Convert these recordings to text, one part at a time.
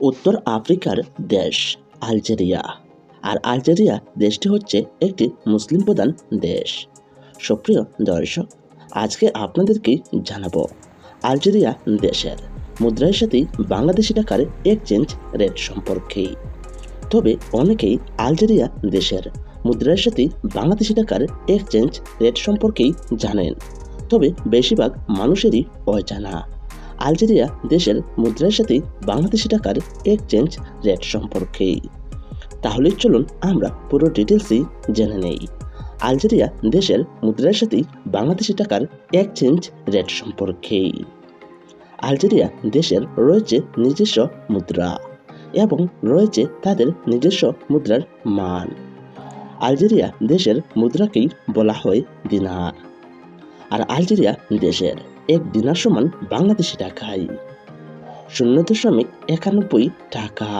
উত্তর আফ্রিকার দেশ আলজেরিয়া। আর আলজেরিয়া দেশটি হচ্ছে একটি মুসলিম প্রধান দেশ। সুপ্রিয় দর্শক, আজকে আপনাদেরকে জানাব আলজেরিয়া দেশের। মুদ্রার সাথে বাংলাদেশি টাকার এক্সচেঞ্জ রেট সম্পর্কে। তবে অনেকেই আলজেরিয়া দেশের মুদ্রার সাথে বাংলাদেশি টাকার এক্সচেঞ্জ রেট সম্পর্কেই জানেন। তবে বেশিরভাগ মানুষেরই অজানা। আলজেরিয়া দেশের মুদ্রার সাথে বাংলাদেশি টাকার এক্সচেঞ্জ রেট সম্পর্কে। তাহলে চলুন আমরা পুরো ডিটেলসই জেনে নেই। আলজেরিয়া দেশের মুদ্রার সাথে বাংলাদেশি টাকার এক্সচেঞ্জ রেট সম্পর্কে। আলজেরিয়া দেশের রয়েছে নিজস্ব মুদ্রা এবং রয়েছে তাদের নিজস্ব মুদ্রার মান। আলজেরিয়া দেশের মুদ্রাকেই বলা হয় দিনার। আর আলজেরিয়া দেশের এক দিনার সমান বাংলাদেশি টাকায় শূন্য দশমিক একানব্বই টাকা।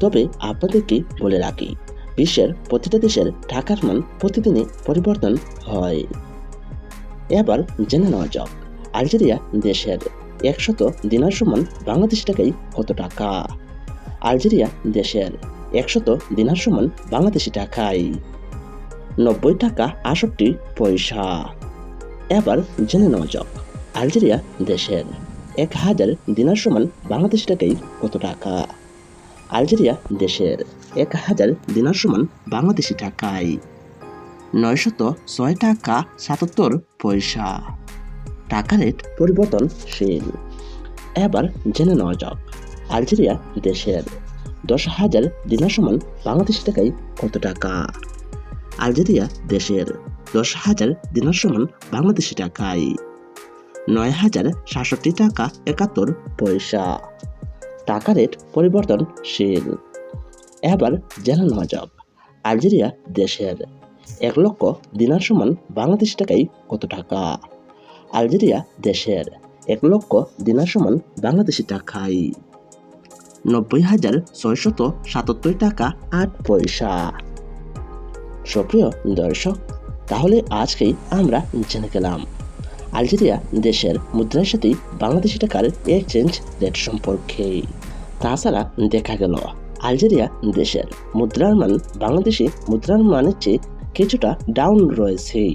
তবে আপনাদেরকে বলে রাখি, বিশ্বের প্রতিটা দেশের টাকার মান প্রতিদিনই পরিবর্তন হয়। এবার জেনে নেওয়া যাক, আলজেরিয়া দেশের একশত দিনার সমান বাংলাদেশি টাকায় কত টাকা? আলজেরিয়া দেশের একশত দিনার সমান বাংলাদেশি টাকায় নব্বই টাকা আষট্টি পয়সা। এবার জেনে নেওয়া যাক। আলজেরিয়া দেশের এক হাজার দিনার সমান বাংলাদেশি টাকায় কত টাকা? আলজেরিয়া দেশের এক হাজার দিনার সমান বাংলাদেশি টাকায় নয়শত ছয় টাকা সাতাত্তর পয়সা। টাকা রেট পরিবর্তনশীল এবার জেনে নেওয়া যাক, আলজেরিয়া দেশের দশ হাজার দিনার সমান বাংলাদেশি টাকায় কত টাকা? আলজেরিয়া দেশের দশ হাজার দিনার সমান বাংলাদেশি টাকায়। নয় হাজার সাতষট্টি টাকা একাত্তর পয়সা। টাকা রেট পরিবর্তনশীল এবার জেনে নেওয়া যাক আলজেরিয়া দেশের। এক লক্ষ দিনার সমান বাংলাদেশ টাকায় কত টাকা? আলজেরিয়া দেশের। এক লক্ষ দিনার সমান বাংলাদেশি টাকায়। নব্বই হাজার ছয়শত সাতাত্তর টাকা আট পয়সা। সক্রিয় দর্শক তাহলে আজকেই আমরা জেনে গেলাম। আলজেরিয়া দেশের মুদ্রার সাথে বাংলাদেশি টাকার এক্সচেঞ্জ রেট সম্পর্কে। তাছাড়া দেখা গেল, আলজেরিয়া দেশের মুদ্রার মান বাংলাদেশি মুদ্রার মানের চেয়ে কিছুটা ডাউন রয়েছে।